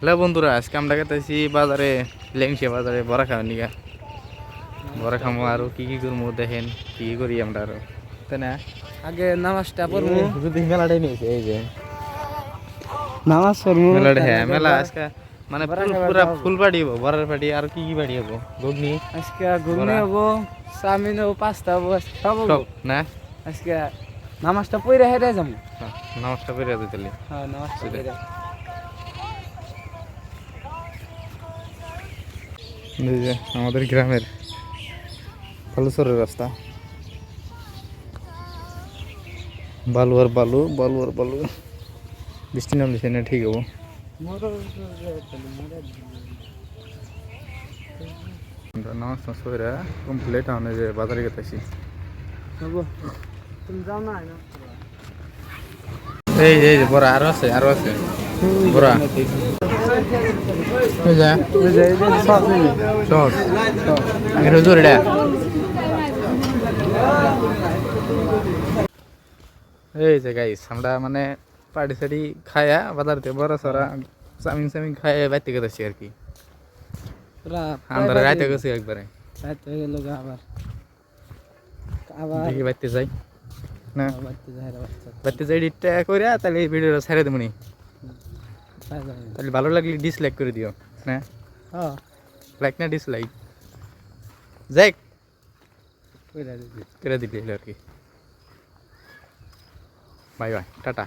Hello বন্ধুরা আজকে আমরা গেতেছি বাজারে লেংসে বাজারে বড়া খাওয়ার নিগা। বড়া খামো আরও কি কি করব দেখেন কি কি করি আমরা আরও। তাই না? আগে নামাজটা পড়ব। যদি মেলাটাই নিয়েছে এই যে। নামাজ পড়ব। মেলাটা হ্যাঁ মেলা আজকে মানে পুরা ফুল পাটি হব বড়ার পাটি আর কি কি পাটি হব? ঘুগনি? আজকে ঘুগনি। হব চাউমিন হব পাস্তা হব সব না? আজকে নামাজটা পড়ে হেরে যাব। নমস্কার করে দিতে হ্যাঁ নামাজটা। পড়ে যে আমাদের গ্রামের বালুচরের রাস্তা। বালু আর বালু বালু আর বালু। বৃষ্টি নামলে সেটা ঠিক হব। নামাজ টামাজ করে কমপ্লিট আমাদের যে বাজারে গেতেছি। না না এই যে, বড়া আরও আছে আরও আছে। বড়া। এই যে গাইস আমরা মানে পার্টি সারি খায়া বাজারতে বড় সরা চামিন চামিন খায়া বাইতে গেছি আর কি। আমরা রাইতে গেছি একবারে। হয়ে গেল আবার। আবার বাইতে যাই। না? যায় বাচ্চা। বাইতে যাই ডিটটা করে তাহলে ভিডিওটা ছেড়ে দেবো নি তাই যাবে। তাহলে ভালো লাগলে ডিসলাইক করে দিও হ্যাঁ। লাইক না ডিসলাইক যাই করে দিবি। আর কি। Bye bye tata.